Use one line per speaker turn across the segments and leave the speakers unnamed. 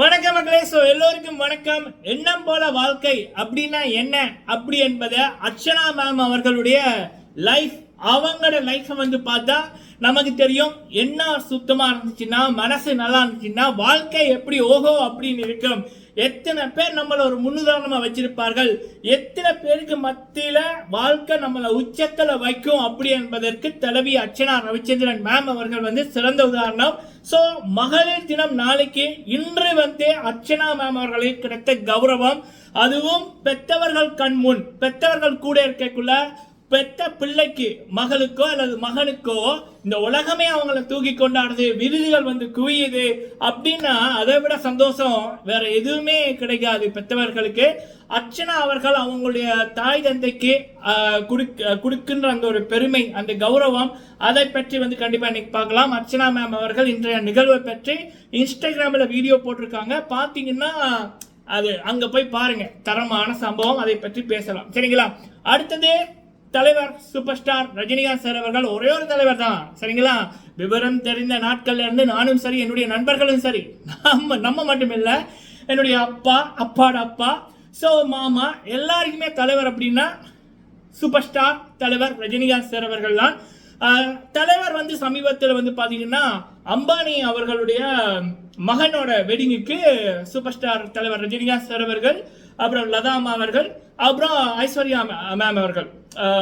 வணக்கம் மக்களே. ஸோ எல்லோருக்கும் வணக்கம். எண்ணம் போல வாழ்க்கை அப்படின்னா என்ன? அப்படி என்பதை அர்ச்சனா மேம் அவர்களுடைய லைஃப் அவங்களோட லைஃப்பை வந்து பார்த்தா நமக்கு தெரியும் என்ன சுத்தமாக இருந்துச்சுன்னா மனசு நல்லா இருந்துச்சுன்னா வாழ்க்கை எப்படி ஓஹோ அப்படின்னு இருக்கும். எத்தனை பேர் நம்மளை ஒரு முன்னுதாரணமாக வச்சிருப்பார்கள்? எத்தனை பேருக்கு மத்தியில் வாழ்க்கை நம்மளை உச்சத்தில் வைக்கும் அப்படி என்பதற்கு தலைவி அர்ச்சனா ரவிச்சந்திரன் மேம் அவர்கள் வந்து சிறந்த உதாரணம். ஸோ மகளிர் தினம் நாளைக்கு இன்று வந்து அர்ச்சனா மேம் அவர்களுக்கு கிடைத்த கௌரவம். அதுவும் பெற்றவர்கள் கண் முன் பெற்றவர்கள் கூட இருக்கக்குள்ள பெத்த பிள்ளைக்கு மகளுக்கோ அல்லது மகனுக்கோ இந்த உலகமே அவங்கள தூக்கி கொண்டாடுது விருதுகள் வந்து குவியுது அப்படின்னா அதை விட சந்தோஷம் வேற எதுவுமே கிடைக்காது பெற்றவர்களுக்கு அர்ச்சனா அவர்கள் அவங்களுடைய தாய் தந்தைக்கு குடுக் கொடுக்கின்ற அந்த ஒரு பெருமை அந்த கௌரவம் அதை பற்றி வந்து கண்டிப்பாக இன்னைக்கு பார்க்கலாம். அர்ச்சனா மேம் அவர்கள் இன்றைய நிகழ்வை பற்றி இன்ஸ்டாகிராமில் வீடியோ போட்டிருக்காங்க. பார்த்தீங்கன்னா அது அங்கே போய் பாருங்க. தரமான சம்பவம் அதை பற்றி பேசலாம். சரிங்களா? அடுத்தது தலைவர் சூப்பர் ஸ்டார் ரஜினிகாந்த் சார் அவர்கள் ஒரே ஒரு தலைவர் தான். சரிங்களா? விவரம் தெரிந்த நாட்கள்ல இருந்து நானும் சரி என்னுடைய நண்பர்களும் சரி. நம்ம நம்ம மட்டும் இல்லை என்னுடைய அப்பா அப்பாட அப்பா ஸோ மாமா எல்லாருக்குமே தலைவர் அப்படின்னா சூப்பர் ஸ்டார் தலைவர் ரஜினிகாந்த் சார் அவர்கள் தான். தலைவர் வந்து சமீபத்தில் வந்து பார்த்தீங்கன்னா அம்பானி அவர்களுடைய மகனோட வெட்டிங்குக்கு சூப்பர் ஸ்டார் தலைவர் ரஜினிகாந்த் சார் அவர்கள் அப்புறம் லதா அம்மா அவர்கள் அப்புறம் ஐஸ்வர்யா மேம் அவர்கள்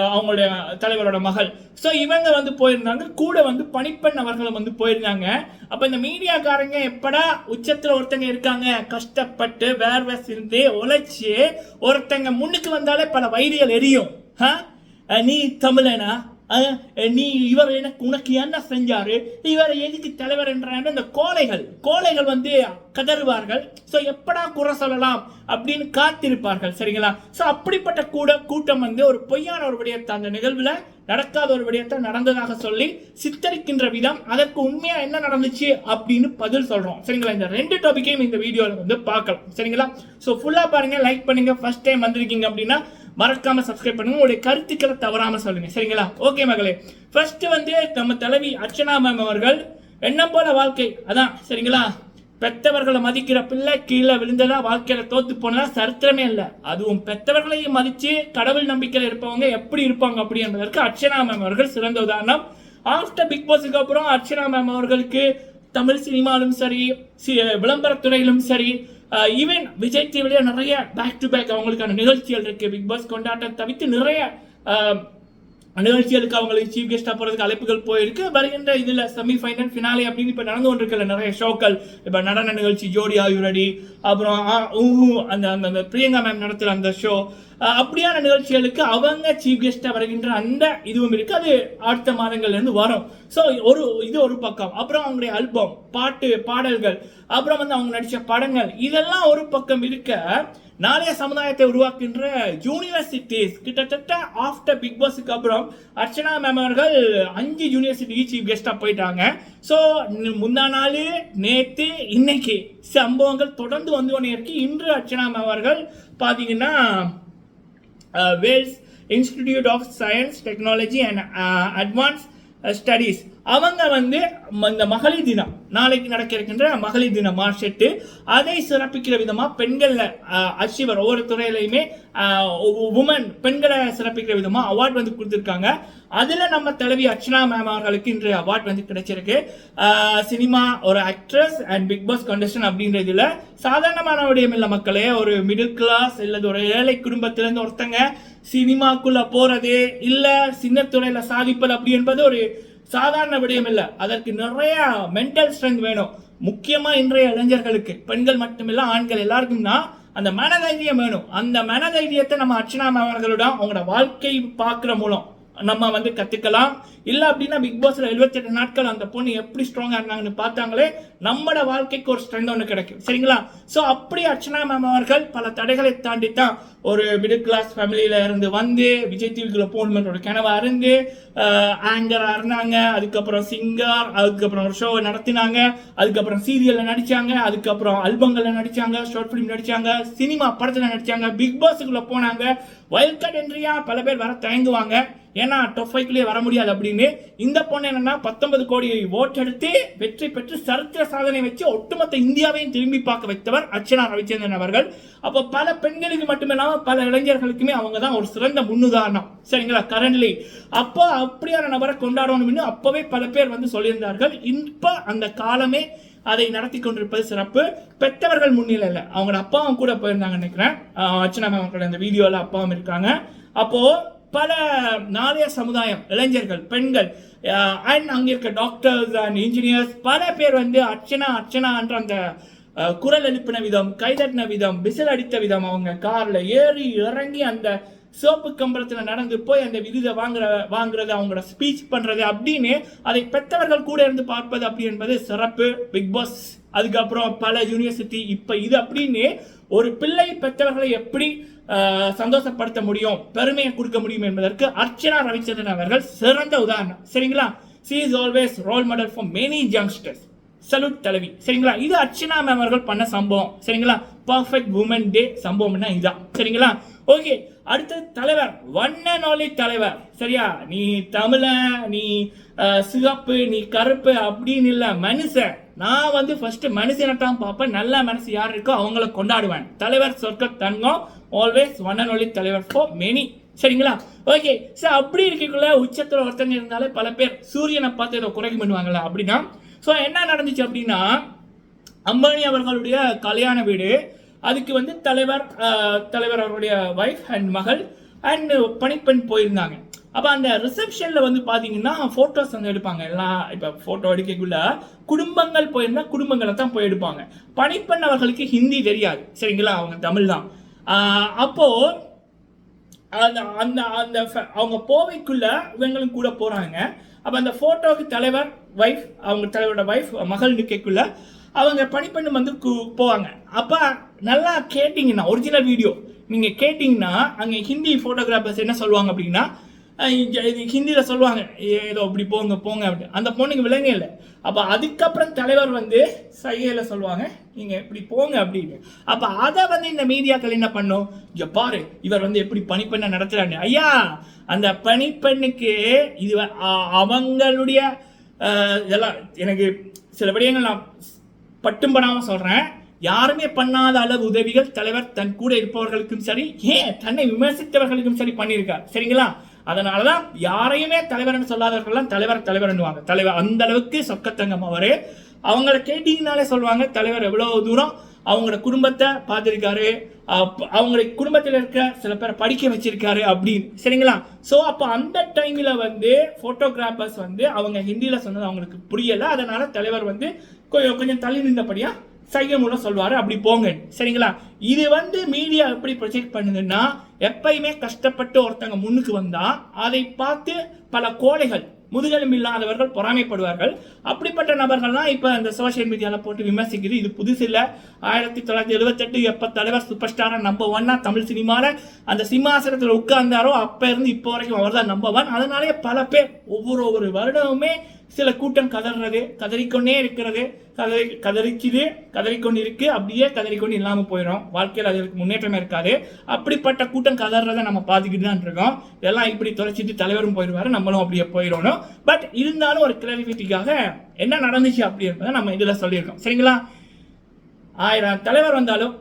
அவங்களுடைய தலைவரோட மகள். ஸோ இவங்க வந்து போயிருந்தாங்க கூட வந்து பணிப்பெண் அவர்களும் வந்து போயிருந்தாங்க. அப்போ இந்த மீடியாக்காரங்க எப்படா உச்சத்தில் ஒருத்தங்க இருக்காங்க கஷ்டப்பட்டு வேர்வை சிந்து உழைச்சி ஒருத்தங்க முன்னுக்கு வந்தாலே பல வைரிகள் எரியும். ஆ? நீ தமிழனா? நீ இவர் எனக்கு உனக்கு என்ன செஞ்சாரு? இவர் எதுக்கு தலைவர் என்றாங்க இந்த கோழைகள் கோழைகள் வந்து கதறுவார்கள். ஸோ எப்படா குறை சொல்லலாம் அப்படின்னு காத்திருப்பார்கள் சரிங்களா? ஸோ அப்படிப்பட்ட கூட கூட்டம் வந்து ஒரு பொய்யான ஒரு விடயத்தை அந்த நிகழ்வில் நடக்காத ஒரு விடயத்தை நடந்ததாக சொல்லி சித்தரிக்கின்ற விதம் அதற்கு உண்மையா என்ன நடந்துச்சு அப்படின்னு பதில் சொல்றோம் சரிங்களா? இந்த ரெண்டு டாபிக்கையும் இந்த வீடியோவில் வந்து பார்க்கலாம் சரிங்களா? ஸோ ஃபுல்லாக பாருங்க லைக் பண்ணுங்க. ஃபர்ஸ்ட் டைம் வந்திருக்கீங்க அப்படின்னா மறக்காம சப்ஸ்கிரைப் பண்ணுங்க. உங்களுடைய கருத்துக்களை தவறாம சொல்லுங்க. சரிங்களா? ஓகே மகளே. ஃபர்ஸ்ட் வந்து நம்ம தலைவி அர்ச்சனா மேம் அவர்கள் என்ன போல வாழ்க்கை. அதான் சரிங்களா? பெத்தவர்களை மதிக்கிற பிள்ளை கீழே விழுந்ததா வாழ்க்கையில தோத்து போனதா சரித்திரமே இல்லை. அதுவும் பெத்தவர்களையும் மதிச்சு கடவுள் நம்பிக்கையில் இருப்பவங்க எப்படி இருப்பாங்க அப்படி என்பதற்கு அர்ச்சனா மேம் அவர்கள் சிறந்த உதாரணம். ஆஃப்டர் பிக் பாஸுக்கு அப்புறம் அர்ச்சனா மேம் அவர்களுக்கு தமிழ் சினிமாலும் சரி விளம்பரத்துறையிலும் சரி ஈவன் விஜய் டிவிலேயே நிறைய பேக் டு பேக் அவங்களுக்கான நிகழ்ச்சிகள் இருக்குது பிக் பாஸ் கொண்டாட்டம் தவிர்த்து நிறைய um, நிகழ்ச்சிகளுக்கு அவங்களுக்கு சீஃப் கெஸ்டா போகிறதுக்கு அழைப்புகள் போயிருக்கு. வருகின்ற இதில் செமி ஃபைனல் ஃபினாலே அப்படின்னு இப்போ நடந்து கொண்டிருக்கல நிறைய ஷோக்கள் இப்போ நடன நிகழ்ச்சி ஜோடி ஆயுரடி அப்புறம் அந்த அந்த பிரியங்கா மேம் நடத்துகிற அந்த ஷோ அப்படியான நிகழ்ச்சிகளுக்கு அவங்க சீஃப் கெஸ்ட்டாக வருகின்ற அந்த இதுவும் இருக்குது அது அடுத்த மாதங்கள்லேருந்து வரும். ஸோ ஒரு இது ஒரு பக்கம். அப்புறம் அவங்களுடைய ஆல்பம் பாட்டு பாடல்கள். அப்புறம் வந்து அவங்க நடித்த படங்கள். இதெல்லாம் ஒரு பக்கம் இருக்க நாளைய சமுதாயத்தை உருவாக்குகின்ற யூனிவர்சிட்டிஸ் கிட்டத்தட்ட ஆஃப்டர் பிக் பாஸுக்கு அப்புறம் அர்ச்சனா மேம் அவர்கள் அஞ்சு யூனிவர்சிட்டிக்கு சீஃப் கெஸ்டாக போயிட்டாங்க. ஸோ முந்தா நாள் நேற்று இன்னைக்கு சம்பவங்கள் தொடர்ந்து வந்து கொண்டே இருக்கு. இன்று அர்ச்சனா மேம் அவர்கள் பார்த்தீங்கன்னா Uh, Wales Institute of Science, Technology and uh, Advanced Uh, studies அவங்க வந்து இந்த மகளிர் தினம் நாளைக்கு நடக்க இருக்கின்ற மகளிர் தினம் மார்ஷெட்டு அதை சிறப்பிக்கிற விதமாக பெண்களில் அச்சீவர் uh, ஒவ்வொரு துறையிலையுமே uh, உமன் பெண்களை சிறப்பிக்கிற விதமாக அவார்ட் வந்து கொடுத்துருக்காங்க. அதில் நம்ம தலைவி அர்ச்சனா மேம் அவர்களுக்கு இன்று அவார்ட் வந்து கிடைச்சிருக்கு. சினிமா ஒரு actress and Bigg Boss contestant அப்படின்ற இதில் சாதாரணமானவுடைய மில்ல மக்களே ஒரு மிடில் கிளாஸ் இல்லது ஒரு ஏழை குடும்பத்திலேருந்து ஒருத்தங்க சினிமாக்குள்ள போறது இல்ல சின்னத்துறையில சாதிப்பது அப்படி என்பது ஒரு சாதாரண விடயம் இல்ல. அதற்கு நிறைய மென்டல் ஸ்ட்ரென்த் வேணும். முக்கியமா இன்றைய இளைஞர்களுக்கு. பெண்கள் மட்டுமில்ல ஆண்கள் எல்லாருக்கும் தான் அந்த மனதைரியம் வேணும். அந்த மனதைரியத்தை நம்ம அர்ச்சனா மேம் அவர்களிடம் அவங்களோட வாழ்க்கை பார்க்குற மூலம். நம்ம வந்து கற்றுக்கலாம் இல்லை அப்படின்னா பிக் பாஸில் எழுபத்தெட்டு நாட்கள் அந்த பொண்ணு எப்படி ஸ்ட்ராங்காக இருந்தாங்கன்னு பார்த்தாங்களே நம்மட வாழ்க்கைக்கு ஒரு ஸ்ட்ரென்த் ஒன்று கிடைக்கும். சரிங்களா? ஸோ அப்படி அர்ச்சனா மேம் அவர்கள் பல தடைகளை தாண்டி தான் ஒரு மிடில் கிளாஸ் ஃபேமிலியில் இருந்து வந்து விஜய் டிவிக்குள்ள போகணுன்ற ஒரு கனவா இருந்து ஆங்கராக இருந்தாங்க. அதுக்கப்புறம் சிங்கர் அதுக்கப்புறம் ஒரு ஷோவை நடத்தினாங்க. அதுக்கப்புறம் சீரியலில் நடித்தாங்க அதுக்கப்புறம் அல்பங்களில் நடித்தாங்க ஷார்ட் ஃபிலிம் நடித்தாங்க சினிமா படத்தில் நடித்தாங்க பிக் பாஸுக்குள்ளே போனாங்க. வயல் கார்டு என்றியா பல பேர் வர தயங்குவாங்க. ஏன்னா டொப் ஃபைவ்லேயே வர முடியாது அப்படின்னு. இந்த பொண்ணு என்னன்னா பத்தொன்பது கோடி ஓட் எடுத்து வெற்றி பெற்று சரித்திர சாதனை வச்சு ஒட்டுமொத்த இந்தியாவையும் திரும்பி பார்க்க வைத்தவர் அர்ச்சனா ரவிச்சந்திரன் அவர்கள். அப்போ பல பெண்களுக்கு மட்டுமில்லாமல் பல இளைஞர்களுக்குமே அவங்க தான் ஒரு சிறந்த முன்னுதாரணம். சரிங்களா? கரண்ட்லி அப்போ அப்படியான நபரை கொண்டாடணும்னு அப்போவே பல பேர் வந்து சொல்லியிருந்தார்கள். இப்போ அந்த காலமே அதை நடத்தி கொண்டிருப்பது சிறப்பு. பெற்றவர்கள் முன்னிலையில் அவங்களோட அப்பாவும் கூட போயிருந்தாங்க நினைக்கிறேன். அர்ச்சனா மேம் அவங்களோட அந்த வீடியோவில் அப்பாவும் இருக்காங்க. அப்போது பல நாளைய சமுதாயம் இளைஞர்கள் பெண்கள் அண்ட் அங்கே இருக்க டாக்டர்ஸ் அண்ட் இன்ஜினியர்ஸ் பல பேர் வந்து அர்ச்சனா அர்ச்சனா என்ற அந்த குரல் எழுப்பின விதம் கைதட்டின விதம் விசில் அடித்த விதம் அவங்க காரில் ஏறி இறங்கி அந்த சோப்பு கம்பரத்தில் நடந்து போய் அந்த விருதை வாங்குற வாங்குறது அவங்களோட ஸ்பீச் பண்ணுறது அப்படின்னு அதை பெற்றவர்கள் கூட இருந்து பார்ப்பது அப்படி என்பது சிறப்பு பிக் பாஸ் அதுக்கப்புறம் பல யூனிவர்சிட்டி இப்போ இது அப்படின்னு ஒரு பிள்ளை பெற்றவர்களை எப்படி சந்தோஷப்படுத்த முடியும் பெருமையை கொடுக்க முடியும் என்பதற்கு அர்ச்சனா ரவிச்சந்திரன் அவர்கள் சிறந்த உதாரணம். சரிங்களா? She is always role model for many youngsters salute தலைவி. சரிங்களா? இது அர்ச்சனா மேம் அவர்கள் பண்ண சம்பவம். சரிங்களா? பர்ஃபெக்ட் உமன் டே சம்பவம்னா இதுதான் சரிங்களா? ஓகே அடுத்தது தலைவர் வண்ண அண்ட் தலைவர். சரியா? நீ தமிழ நீ சிகப்பு நீ கருப்பு அப்படின்னு இல்லை மனுஷன். நான் வந்து ஃபர்ஸ்ட் மனுஷனத்தான் பார்ப்பேன். நல்ல மனசு யார் இருக்கோ அவங்கள கொண்டாடுவேன். தலைவர் சொர்க்க தங்கம். ஆல்வேஸ் வண்ண அண்ட் தலைவர் ஃபார் மெனி சரிங்களா? ஓகே சார் அப்படி இருக்கக்குள்ள உச்சத்தில் ஒருத்தங்க இருந்தாலே பல பேர் சூரியனை பார்த்து ஏதோ குறைக்க பண்ணுவாங்களா அப்படின்னா. ஸோ என்ன நடந்துச்சு அப்படின்னா அம்பானி அவர்களுடைய கல்யாண வீடு அதுக்கு வந்து தலைவர் தலைவர் அவருடைய ஒய்ஃப் அண்ட் மகள் அண்ட் பணிப்பெண் போயிருந்தாங்க. அப்போ அந்த ரிசப்ஷனில் வந்து பார்த்தீங்கன்னா ஃபோட்டோஸ் வந்து எடுப்பாங்க. எல்லாம் இப்போ ஃபோட்டோ எடுக்கக்குள்ள குடும்பங்கள் போயிருந்தால் குடும்பங்களை தான் போய் எடுப்பாங்க. பணிப்பெண் அவர்களுக்கு ஹிந்தி தெரியாது. சரிங்களா? அவங்க தமிழ் தான். அப்போது அப்போ அந்த அந்த அந்த ஃப- அவங்க போவைக்குள்ள இவங்களும் கூட போகிறாங்க அப்போ அந்த ஃபோட்டோவுக்கு தலைவர் வைஃப் அவங்க தலைவரோட வைஃப் மகள் நிற்கக்குள்ள அவங்க பணிப்பெண்ணு வந்து கு- போவாங்க. அப்போ நல்லா கேட்டிங்கன்னா ஒரிஜினல் வீடியோ நீங்கள் கேட்டிங்கன்னா அங்கே ஹிந்தி ஃபோட்டோகிராஃபர்ஸ் என்ன சொல்லுவாங்க அப்படின்னா இது இது சொல்லுவாங்க ஏதோ இப்படி போங்க போங்க அப்படின்னு அந்த பொண்ணுக்கு விளங்க இல்லை. அப்போ அதுக்கப்புறம் தலைவர் வந்து சைகையில் சொல்லுவாங்க நீங்கள் இப்படி போங்க அப்படின்னு. அப்போ அதை வந்து இந்த மீடியாக்கள் என்ன பண்ணும்? இங்க பாரு இவர் வந்து எப்படி பணிப்பெண்ணை நடத்துகிறாரு ஐயா அந்த பணிப்பெண்ணுக்கு இது அவங்களுடைய இதெல்லாம் எனக்கு சில விடயங்கள் நான் பட்டும் படாம சொல்றேன். யாருமே பண்ணாத அளவு உதவிகள் தலைவர் தன் கூட இருப்பவர்களுக்கும் சரி ஏன் தன்னை விமர்சித்தவர்களுக்கும் சரி பண்ணியிருக்கார். சரிங்களா? அதனாலதான் யாரையுமே தலைவர்னு சொல்லாதவர்கள்லாம் தலைவர் தலைவர்னுவாங்க தலைவர் அந்த அளவுக்கு சொக்கத்தங்கம் அவரு. அவங்கள கேட்டீங்கனாலே சொல்லுவாங்க தலைவர் எவ்வளவு தூரம் அவங்களோட குடும்பத்தை பார்த்துருக்காரு. அவங்களுடைய குடும்பத்தில் இருக்க சில பேரை படிக்க வச்சிருக்காரு அப்படின்னு. சரிங்களா? ஸோ அப்போ அந்த டைமில் வந்து ஃபோட்டோகிராஃபர்ஸ் வந்து அவங்க ஹிந்தியில் சொன்னது அவங்களுக்கு புரியலை. அதனால தலைவர் வந்து கொஞ்சம் கொஞ்சம் தள்ளி நின்றபடியா சைகை மூலம் சொல்வார் அப்படி போங்க. சரிங்களா? இது வந்து மீடியா எப்படி ப்ரொஜெக்ட் பண்ணுதுன்னா எப்பயுமே கஷ்டப்பட்டு ஒருத்தங்க முன்னுக்கு வந்தா அதை பார்த்து பல கோழைகள் முதுகெலும்பு இல்லாதவர்கள் பொறாமைப்படுவார்கள். அப்படிப்பட்ட நபர்கள்லாம் இப்போ அந்த சோஷியல் மீடியாவில் போட்டு விமர்சிக்குது. இது புதுசு இல்லை. ஆயிரத்தி தொள்ளாயிரத்தி எழுபத்தெட்டு எப்போ தலைவர் சூப்பர் ஸ்டாராக நம்பர் ஒன்னா தமிழ் சினிமாவில் அந்த சிம்மாசனத்தில் உட்கார்ந்தாரோ அப்போ இருந்து இப்போ வரைக்கும் அவர் தான் நம்பர் ஒன் அதனாலேயே பல பேர் ஒவ்வொரு ஒவ்வொரு வருடமுமே சில கூட்டம் கதறது கதறிக்கொண்டே இருக்கிறது கதறி கதறிச்சுது கதறிக்கொண்டு இருக்கு அப்படியே கதறிக்கொண்டு இல்லாமல் போயிடும் வாழ்க்கையில் அதற்கு முன்னேற்றமே இருக்காது. அப்படிப்பட்ட கூட்டம் கதறதை நம்ம பார்த்துக்கிட்டு தான் இருக்கோம். இதெல்லாம் இப்படி தொலைச்சிட்டு தலைவரும் போயிடுவாரு நம்மளும் அப்படியே போயிடணும். பட் இருந்தாலும் ஒரு கிளாரிஃபிட்டிக்காக என்ன நடந்துச்சு அப்படி என்பதை நம்ம இதில் சொல்லியிருக்கோம். சரிங்களா? ஆயிரம் தலைவர் வந்தாலும்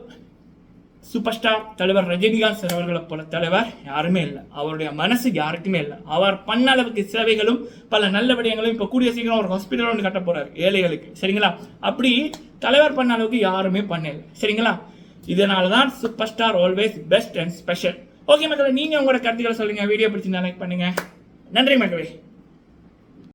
சூப்பர் ஸ்டார் தலைவர் ரஜினிகாந்த் சார் அவர்களை போல தலைவர் யாருமே இல்லை. அவருடைய மனசு யாருக்குமே இல்லை. அவர் பண்ண அளவுக்கு சேவைகளும் பல நல்ல விடயங்களும் இப்போ கூடிய சீக்கிரம் ஒரு ஹாஸ்பிட்டல் ஒன்று கட்ட போறாரு ஏழைகளுக்கு. சரிங்களா? அப்படி தலைவர் பண்ண அளவுக்கு யாருமே பண்ணல. சரிங்களா? இதனால தான் super star always best and special okay மக்களை நீங்க உங்களோட கருத்துக்களை சொல்லுங்க. வீடியோ பிடிச்சிருந்தா லைக் பண்ணுங்க. நன்றி மக்களே.